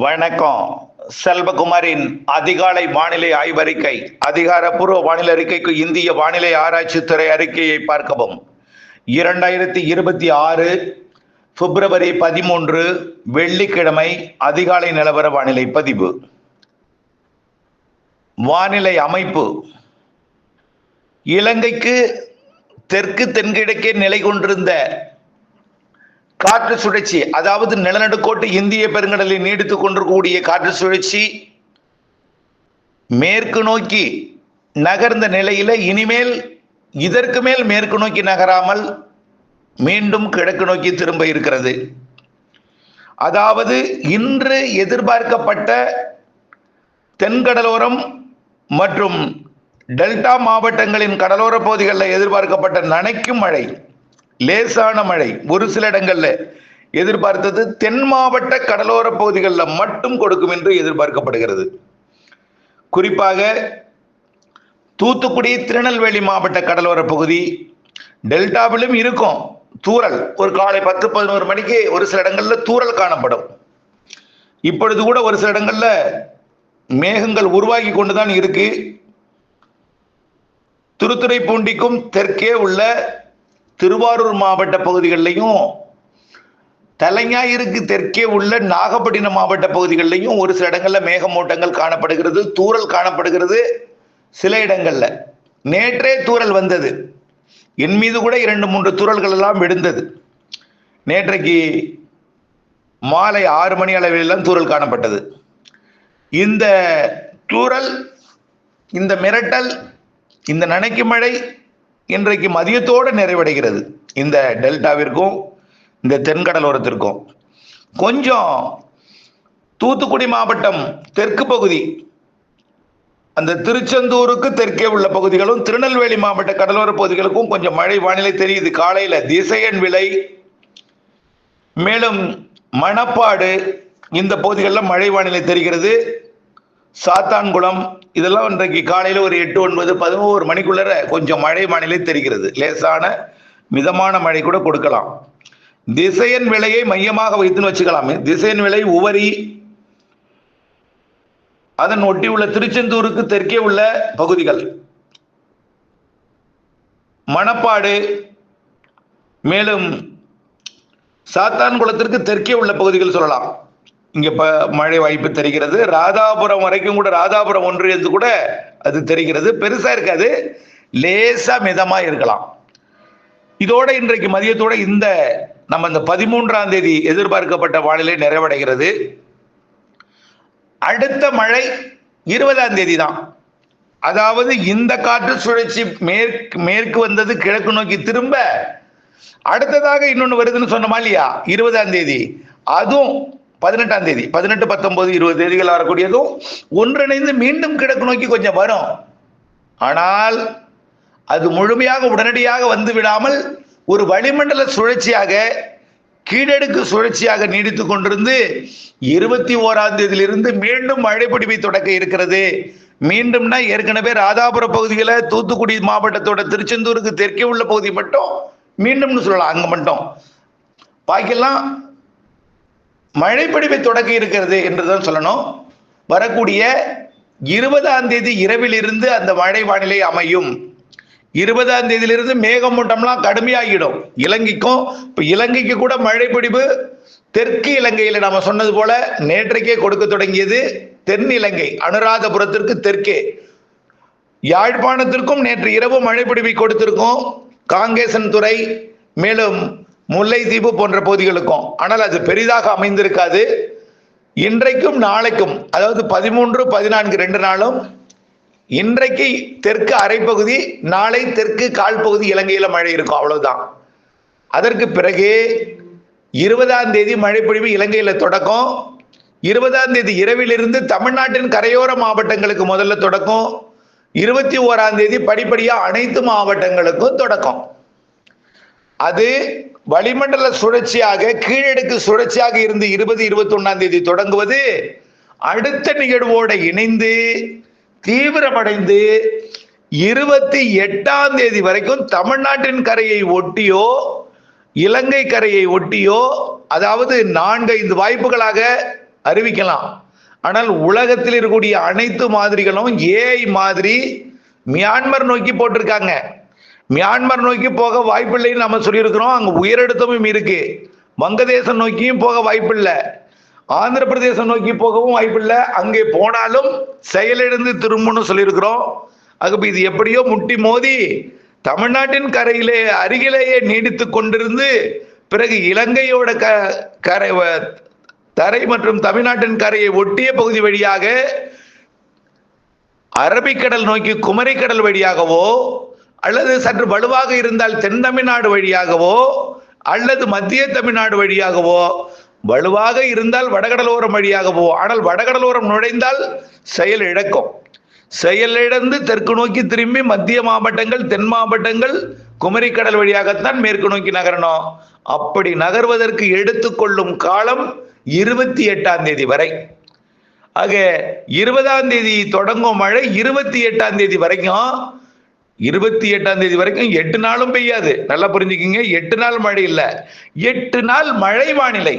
வணக்கம். செல்வகுமாரின் அதிகாலை வானிலை ஆய்வறிக்கை அதிகாரப்பூர்வ வானிலை அறிக்கைக்கு இந்திய வானிலை ஆராய்ச்சித்துறை அறிக்கையை பார்க்கவும். இரண்டாயிரத்தி இருபத்தி ஆறு பிப்ரவரி பதிமூன்று வெள்ளிக்கிழமை அதிகாலை நிலவர வானிலை பதிவு. வானிலை அமைப்பு. இலங்கைக்கு தெற்கு தென்கிழக்கே நிலை கொண்டிருந்த காற்று சுழற்சி அதாவது நிலநடுக்கோட்டு இந்திய பெருங்கடலில் நீடித்துக் கொண்டிருக்கக்கூடிய காற்று சுழற்சி மேற்கு நோக்கி நகர்ந்த நிலையில இனிமேல் இதற்கு மேல் மேற்கு நோக்கி நகராமல் மீண்டும் கிழக்கு நோக்கி திரும்ப இருக்கிறது. அதாவது இன்று எதிர்பார்க்கப்பட்ட தென்கடலோரம் மற்றும் டெல்டா மாவட்டங்களின் கடலோர பகுதிகளில் எதிர்பார்க்கப்பட்ட நனைக்கும் மழை லேசான மழை ஒரு சில இடங்கள்ல எதிர்பார்த்தது தென் மாவட்ட கடலோர பகுதிகளில் மட்டும் கொடுக்கும் என்று எதிர்பார்க்கப்படுகிறது. குறிப்பாக தூத்துக்குடி திருநெல்வேலி மாவட்ட கடலோர பகுதி டெல்டாவிலும் இருக்கும். தூரல் ஒரு காலை பத்து பதினோரு மணிக்கு ஒரு சில இடங்கள்ல தூரல் காணப்படும். இப்பொழுது கூட ஒரு சில இடங்கள்ல மேகங்கள் உருவாகி கொண்டுதான் இருக்கு. திருத்துறைப்பூண்டிக்கும் தெற்கே உள்ள திருவாரூர் மாவட்ட பகுதிகளிலையும் தலைஞாயிற்கு தெற்கே உள்ள நாகப்பட்டினம் மாவட்ட பகுதிகளிலையும் ஒரு சில இடங்களில் மேகமூட்டங்கள் காணப்படுகிறது தூரல் காணப்படுகிறது. சில இடங்களில் நேற்றே தூரல் வந்தது. என் மீது கூட இரண்டு மூன்று தூரல்கள் எல்லாம் விழுந்தது. நேற்றைக்கு மாலை ஆறு மணி அளவிலெல்லாம் தூரல் காணப்பட்டது. இந்த தூரல் இந்த மிரட்டல் இந்த நனைக்கு மழை இன்றைக்கு மதியத்தோடு நிறைவடைகிறது. இந்த டெல்டாவிற்கும் இந்த தென்கடலோரத்திற்கும். கொஞ்சம் தூத்துக்குடி மாவட்டம் தெற்கு பகுதி அந்த திருச்செந்தூருக்கு தெற்கே உள்ள பகுதிகளும் திருநெல்வேலி மாவட்ட கடலோர பகுதிகளுக்கும் கொஞ்சம் மழை வானிலை தெரியுது. காலையில் திசையன் விலை மேலும் மணப்பாடு இந்த பகுதிகளில் மழை வானிலை தெரிகிறது. சாத்தான்குளம் இதெல்லாம் இன்றைக்கு காலையில் ஒரு எட்டு ஒன்பது பதினோரு மணிக்குள்ளற கொஞ்சம் மழை வானிலை தெரிகிறது. லேசான மிதமான மழை கூட கொடுக்கலாம். திசையன் விலையை மையமாக வைத்துன்னு வச்சுக்கலாமே. திசையன் விலை உவரி அதன் ஒட்டி உள்ள திருச்செந்தூருக்கு தெற்கே உள்ள பகுதிகள். மணப்பாடு மேலும் சாத்தான்குளத்திற்கு தெற்கே உள்ள பகுதிகள் சொல்லலாம். இங்க இப்ப மழை வாய்ப்பு தெரிகிறது. ராதாபுரம் வரைக்கும் கூட ராதாபுரம் ஒன்றியது கூட அது தெரிகிறது. பெருசா இருக்காது. லேசா மிதமா இருக்கலாம். இதோட இன்றைக்கு மதியத்தோட இந்த நம்ம இந்த பதிமூன்றாம் தேதி எதிர்பார்க்கப்பட்ட வானிலை நிறைவடைகிறது. அடுத்த மழை இருபதாம் தேதி தான். அதாவது இந்த காற்று சுழற்சி மேற்கு மேற்கு வந்தது கிழக்கு நோக்கி திரும்ப அடுத்ததாக இன்னொன்று வருதுன்னு சொன்னோமா இல்லையா? இருபதாம் தேதி. அதுவும் பதினெட்டாம் தேதி பதினெட்டு பத்தொன்பது இருபது தேதிகள் வரக்கூடியதும் ஒன்றிணைந்து மீண்டும் கிழக்கு நோக்கி கொஞ்சம் வரும். ஆனால் அது முழுமையாக உடனடியாக வந்து விடாமல் ஒரு வளிமண்டல சுழற்சியாக கீழடுக்கு சுழற்சியாக நீடித்து கொண்டிருந்து இருபத்தி ஓராம் தேதியிலிருந்து மீண்டும் மழை தொடக்க இருக்கிறது. மீண்டும்னா ஏற்கனவே ராதாபுர பகுதியில் தூத்துக்குடி மாவட்டத்தோட திருச்செந்தூருக்கு தெற்கே உள்ள பகுதி மட்டும் மீண்டும்னு சொல்லலாம் அங்கே மட்டும். பாக்கெல்லாம் மழைப்பொழிவை தொடக்க இருக்கிறது என்றுதான் சொல்லணும். வரக்கூடிய இருபதாம் தேதி இரவிலிருந்து அந்த மழை வானிலை அமையும். இருபதாம் தேதியிலிருந்து மேகமூட்டம்லாம் கடுமையாகிடும். இலங்கைக்கும் இப்போ இலங்கைக்கு கூட மழைப்பிடிவு தெற்கு இலங்கையில் நம்ம சொன்னது போல நேற்றைக்கே கொடுக்க தொடங்கியது தென் இலங்கை அனுராதபுரத்திற்கு தெற்கே. யாழ்ப்பாணத்திற்கும் நேற்று இரவு மழைப்பிடிப்பை கொடுத்திருக்கோம். காங்கேசன் துறை மேலும் முல்லைத்தீவு போன்ற பகுதிகளுக்கும். ஆனால் அது பெரிதாக அமைந்திருக்காது. இன்றைக்கும் நாளைக்கும் அதாவது பதிமூன்று பதினான்கு ரெண்டு நாளும் இன்றைக்கு தெற்கு அரைப்பகுதி நாளை தெற்கு கால் பகுதி இலங்கையில் மழை இருக்கும் அவ்வளவுதான். அதற்கு பிறகு இருபதாம் தேதி மழைப்பொழிவு இலங்கையில் தொடக்கம். இருபதாம் தேதி இரவிலிருந்து தமிழ்நாட்டின் கரையோர மாவட்டங்களுக்கு முதல்ல தொடக்கம். இருபத்தி ஓராம் தேதி படிப்படியாக அனைத்து மாவட்டங்களுக்கும் தொடக்கம். அது வளிமண்டல சுழற்சியாக கீழடுக்கு சுழற்சியாக இருந்து இருபது இருபத்தி ஒன்னாம் தேதி தொடங்குவது. அடுத்த நிகழ்வோட இணைந்து தீவிரமடைந்து இருபத்தி எட்டாம் தேதி வரைக்கும் தமிழ்நாட்டின் கரையை ஒட்டியோ இலங்கை கரையை ஒட்டியோ அதாவது நான்கு ஐந்து வாய்ப்புகளாக அறிவிக்கலாம். ஆனால் உலகத்தில் இருக்கக்கூடிய அனைத்து மாதிரிகளும் ஏஐ மாதிரி மியான்மர் நோக்கி போட்டிருக்காங்க. மியான்மர் நோக்கி போக வாய்ப்பில்லைன்னு நம்ம சொல்லியிருக்கிறோம். அங்கே உயரழுத்தமும் இருக்கு. வங்கதேசம் நோக்கியும் போக வாய்ப்பில்லை. ஆந்திர பிரதேசம் நோக்கி போகவும் வாய்ப்பில்லை. அங்கே போனாலும் செயலிழந்து திரும்பணும்னு சொல்லியிருக்கிறோம். ஆக இது எப்படியோ முட்டி மோதி தமிழ்நாட்டின் கரையிலே அருகிலேயே நீடித்து கொண்டிருந்து பிறகு இலங்கையோட க கரை வ- தரை மற்றும் தமிழ்நாட்டின் கரையை ஒட்டிய பகுதி வழியாக அரபிக்கடல் நோக்கி குமரிக்கடல் வழியாகவோ அல்லது சற்று வலுவாக இருந்தால் தென் தமிழ்நாடு வழியாகவோ அல்லது மத்திய தமிழ்நாடு வழியாகவோ வலுவாக இருந்தால் வடகடலோரம் வழியாகவோ ஆனால் வடகடலோரம் நுழைந்தால் செயல் இழக்கும். செயலிழந்து தெற்கு நோக்கி திரும்பி மத்திய மாவட்டங்கள் தென் மாவட்டங்கள் குமரிக்கடல் வழியாகத்தான் மேற்கு நோக்கி நகரணும். அப்படி நகர்வதற்கு எடுத்துக்கொள்ளும் காலம் இருபத்தி எட்டாம் தேதி வரை. ஆக இருபதாம் தேதி தொடங்கும் மழை இருபத்தி எட்டாம் தேதி வரைக்கும் இருபத்தி எட்டாம் தேதி வரைக்கும் எட்டு நாளும் பெய்யாது. நல்லா புரிஞ்சுக்கிங்க. எட்டு நாள் மழை இல்லை. எட்டு நாள் மழை வானிலை.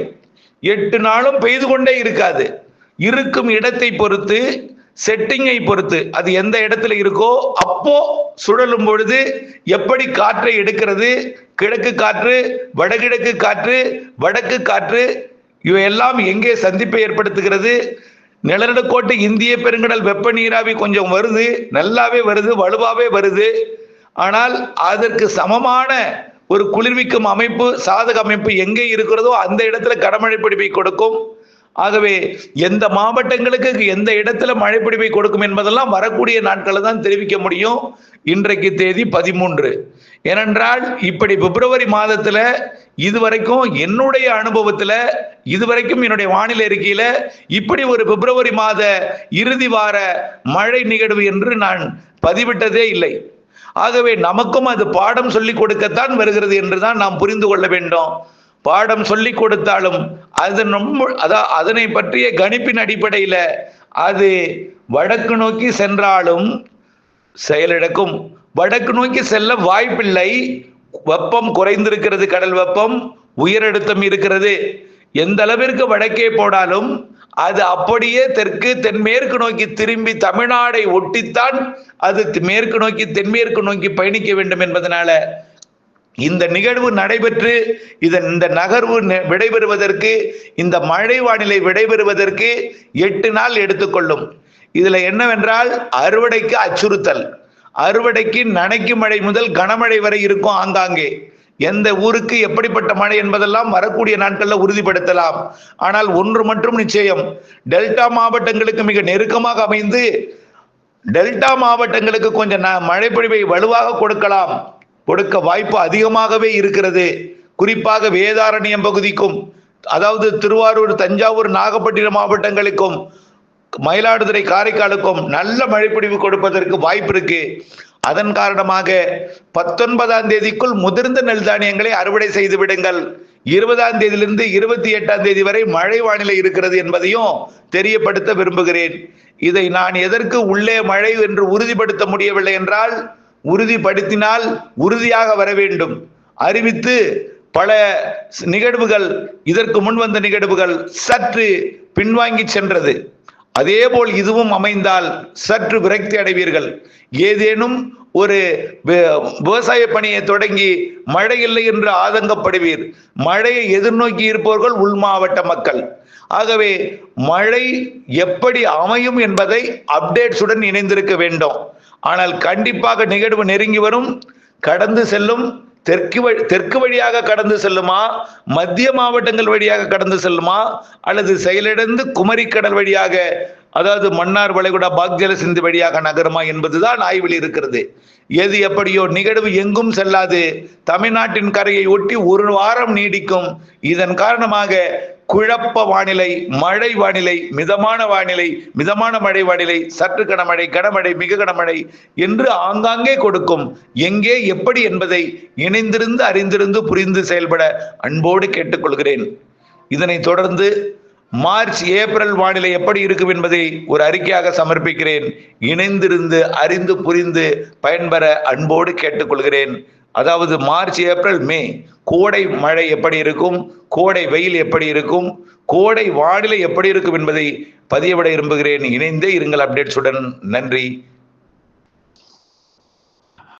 எட்டு நாளும் பெய்து கொண்டே இருக்காது. இருக்கும் இடத்தை பொறுத்து செட்டிங்கை பொறுத்து அது எந்த இடத்துல இருக்கோ அப்போ சுழலும் பொழுது எப்படி காற்றை எடுக்கிறது? கிழக்கு காற்று வடகிழக்கு காற்று வடக்கு காற்று இவையெல்லாம் எங்கே சந்திப்பை ஏற்படுத்துகிறது? நிலநடுக்கோட்டு இந்திய பெருங்கடல் வெப்ப நீராவி கொஞ்சம் வருது நல்லாவே வருது வலுவாவே வருது. ஆனால் அதற்கு சமமான ஒரு குளிர்விக்கும் அமைப்பு சாதக அமைப்பு எங்கே இருக்கிறதோ அந்த இடத்துல கடமழை பிடிப்பை கொடுக்கும். ஆகவே எந்த மாவட்டங்களுக்கு எந்த இடத்துல மழை பிடிப்பை கொடுக்கும் என்பதெல்லாம் வரக்கூடிய நாட்களில் தான் தெரிவிக்க முடியும். இன்றைக்கு தேதி பதிமூன்று. ஏனென்றால் இப்படி பிப்ரவரி மாதத்துல இதுவரைக்கும் என்னுடைய அனுபவத்துல இதுவரைக்கும் என்னுடைய வானிலை அறிக்கையில இப்படி ஒரு பிப்ரவரி மாத இறுதி வார மழை நிகழ்வு என்று நான் பதிவிட்டதே இல்லை. ஆகவே நமக்கும் அது பாடம் சொல்லிக் கொடுக்கத்தான் வருகிறது என்றுதான் நாம் புரிந்து கொள்ள வேண்டும். பாடம் சொல்லி கொடுத்தாலும் அது ரொம்ப அதான் அதனை பற்றிய கணிப்பின் அடிப்படையில் அது வடக்கு நோக்கி சென்றாலும் செயலிழக்கும். வடக்கு நோக்கி செல்ல வாய்ப்பில்லை. வெப்பம் குறைந்திருக்கிறது கடல் வெப்பம் உயரழுத்தம் இருக்கிறது. எந்த அளவிற்கு வடக்கே போனாலும் அது அப்படியே தெற்கு தென்மேற்கு நோக்கி திரும்பி தமிழ்நாடை ஒட்டித்தான் அது மேற்கு நோக்கி தென்மேற்கு நோக்கி பயணிக்க வேண்டும் என்பதனால இந்த நிகழ்வு நடைபெற்று இதன் இந்த நகர்வு விடைபெறுவதற்கு இந்த மழை வானிலை விடைபெறுவதற்கு எட்டு நாள் எடுத்துக்கொள்ளும். இதுல என்னவென்றால் அறுவடைக்கு அச்சுறுத்தல். அறுவடைக்கு நனைக்கும் மழை முதல் கனமழை வரை இருக்கும் ஆங்காங்கே. எந்த ஊருக்கு எப்படிப்பட்ட மழை என்பதெல்லாம் வரக்கூடிய நாட்கள்ல உறுதிப்படுத்தலாம். ஆனால் ஒன்று மட்டும் நிச்சயம் டெல்டா மாவட்டங்களுக்கு மிக நெருக்கமாக அமைந்து டெல்டா மாவட்டங்களுக்கு கொஞ்சம் ந- மழைப்பொழிவை வலுவாக கொடுக்கலாம். கொடுக்க வாய்ப்பு அதிகமாகவே இருக்கிறது. குறிப்பாக வேதாரண்யம் பகுதிக்கும் அதாவது திருவாரூர் தஞ்சாவூர் நாகப்பட்டினம் மாவட்டங்களுக்கும் மயிலாடுதுறை காரைக்காலுக்கும் நல்ல மழைப்பிடிவு கொடுப்பதற்கு வாய்ப்பு இருக்கு. அதன் காரணமாக பத்தொன்பதாம் தேதிக்குள் முதிர்ந்த நெல் தானியங்களை அறுவடை செய்து விடுங்கள். இருபதாம் தேதியிலிருந்து இருபத்தி எட்டாம் தேதி வரை மழை வானிலை இருக்கிறது என்பதையும் தெரியப்படுத்த விரும்புகிறேன். இதை நான் எதற்கு உள்ளே மழை என்று உறுதிப்படுத்த முடியவில்லை என்றால் உறுதிப்படுத்தினால் உறுதியாக வர வேண்டும். அறிவித்து பல நிகழ்வுகள் இதற்கு முன் வந்த நிகழ்வுகள் சற்று பின்வாங்கி சென்றது. அதேபோல் இதுவும் அமைந்தால் சற்று விரக்தி அடைவீர்கள். ஏதேனும் ஒரு விவசாய பணியை தொடங்கி மழை இல்லை என்று ஆதங்கப்படுவீர். மழையை எதிர்நோக்கி இருப்பவர்கள் உள் மாவட்ட மக்கள். ஆகவே மழை எப்படி அமையும் என்பதை அப்டேட்ஸுடன் இணைந்திருக்க வேண்டும். ஆனால் கண்டிப்பாக நிகழ்வு நெருங்கி வரும். கடந்து செல்லும். தெற்கு வழி தெற்கு வழியாக கடந்து செல்லுமா? மத்திய மாவட்டங்கள் வழியாக கடந்து செல்லுமா? அல்லது செயலிழந்து குமரிக்கடல் வழியாக அதாவது மன்னார் வளைகுடா பாக்ஜல சிந்து வழியாக நகருமா என்பதுதான் ஆய்வில் இருக்கிறது. எது எப்படியோ நிகழ்வு எங்கும் செல்லாது. தமிழ்நாட்டின் கரையை ஒட்டி ஒரு வாரம் நீடிக்கும். இதன் காரணமாக குழப்ப வானிலை மழை வானிலை மிதமான வானிலை மிதமான மழை வானிலை சற்று கனமழை கனமழை மிக கனமழை என்று ஆங்காங்கே கொடுக்கும். எங்கே எப்படி என்பதை இணைந்திருந்து அறிந்திருந்து புரிந்து செயல்பட அன்போடு கேட்டுக்கொள்கிறேன். இதனை தொடர்ந்து மார்ச் ஏப்ரல் வானிலை எப்படி இருக்கும் என்பதை ஒரு அறிக்கையாக சமர்ப்பிக்கிறேன். இணைந்திருந்து அறிந்து புரிந்து பயன்பெற அன்போடு கேட்டுக்கொள்கிறேன். அதாவது மார்ச் ஏப்ரல் மே கோடை மழை எப்படி இருக்கும் கோடை வெயில் எப்படி இருக்கும் கோடை வானிலை எப்படி இருக்கும் என்பதை பதியவிட விரும்புகிறேன். இணைந்தே இருங்கள் அப்டேட்ஸுடன். நன்றி.